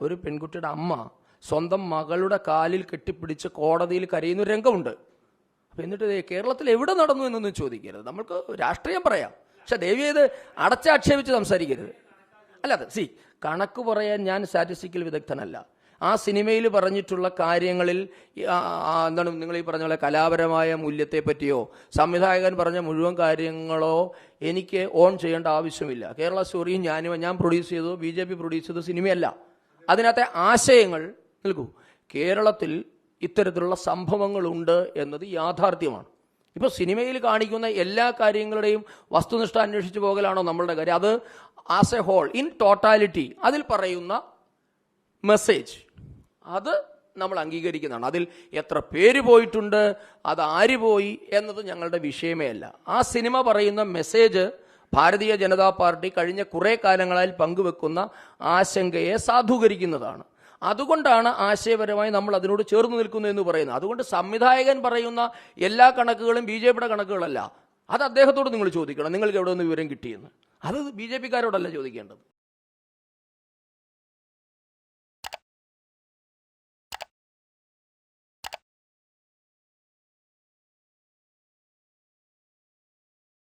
ഒരു പെൺകുട്ടിയുടെ അമ്മ സ്വന്തം മകളുടെ കാലിൽ കെട്ടിപ്പിടിച്ച് കോടതിയിൽ കരയുന്ന ഒരു രംഗമുണ്ട്. അപ്പൊ എന്നിട്ട് കേരളത്തിൽ എവിടെ നടന്നു എന്നൊന്നും ചോദിക്കരുത്. നമ്മൾക്ക് രാഷ്ട്രീയം പറയാം. പക്ഷെ ദേവി ഇത് അടച്ചാക്ഷേപിച്ച് സംസാരിക്കരുത്. അല്ലാതെ സി കണക്ക് പറയാൻ ഞാൻ സ്റ്റാറ്റിസ്റ്റിക്കൽ വിദഗ്ധനല്ല. ആ സിനിമയിൽ പറഞ്ഞിട്ടുള്ള കാര്യങ്ങളിൽ എന്താണ് നിങ്ങൾ ഈ പറഞ്ഞ പോലെ കലാപരമായ മൂല്യത്തെ പറ്റിയോ സംവിധായകൻ പറഞ്ഞ മുഴുവൻ കാര്യങ്ങളോ എനിക്ക് ഓൺ ചെയ്യേണ്ട ആവശ്യമില്ല. കേരള സ്റ്റോറിയും ഞാനും ഞാൻ പ്രൊഡ്യൂസ് ചെയ്തു ബി ജെ പി പ്രൊഡ്യൂസ് ചെയ്ത സിനിമയല്ല. അതിനകത്തെ ആശയങ്ങൾ നൽകൂ. കേരളത്തിൽ ഇത്തരത്തിലുള്ള സംഭവങ്ങളുണ്ട് എന്നത് യാഥാർത്ഥ്യമാണ്. ഇപ്പോൾ സിനിമയിൽ കാണിക്കുന്ന എല്ലാ കാര്യങ്ങളുടെയും വസ്തുനിഷ്ഠ അന്വേഷിച്ചു പോകലാണോ നമ്മളുടെ കാര്യം? അത് as a whole in totality അതിൽ പറയുന്ന മെസ്സേജ് അത് നമ്മൾ അംഗീകരിക്കുന്നതാണ്. അതിൽ എത്ര പേര് പോയിട്ടുണ്ട് അത് ആര് പോയി എന്നത് ഞങ്ങളുടെ വിഷയമേ അല്ല. ആ സിനിമ പറയുന്ന മെസ്സേജ് ഭാരതീയ ജനതാ പാർട്ടി കഴിഞ്ഞ കുറേ കാലങ്ങളായി പങ്കുവെക്കുന്ന ആശങ്കയെ സാധൂകരിക്കുന്നതാണ്. അതുകൊണ്ടാണ് ആശയപരമായി നമ്മൾ അതിനോട് ചേർന്ന് നിൽക്കുന്നു എന്ന് പറയുന്നത്. അതുകൊണ്ട് സംവിധായകൻ പറയുന്ന എല്ലാ കണക്കുകളും ബി ജെ പിയുടെ കണക്കുകളല്ല. അത് അദ്ദേഹത്തോട് നിങ്ങൾ ചോദിക്കണം. നിങ്ങൾക്ക് എവിടെ നിന്ന് വിവരം കിട്ടിയെന്ന്? അത് ബി ജെ പിക്കാരോടല്ല ചോദിക്കേണ്ടത്.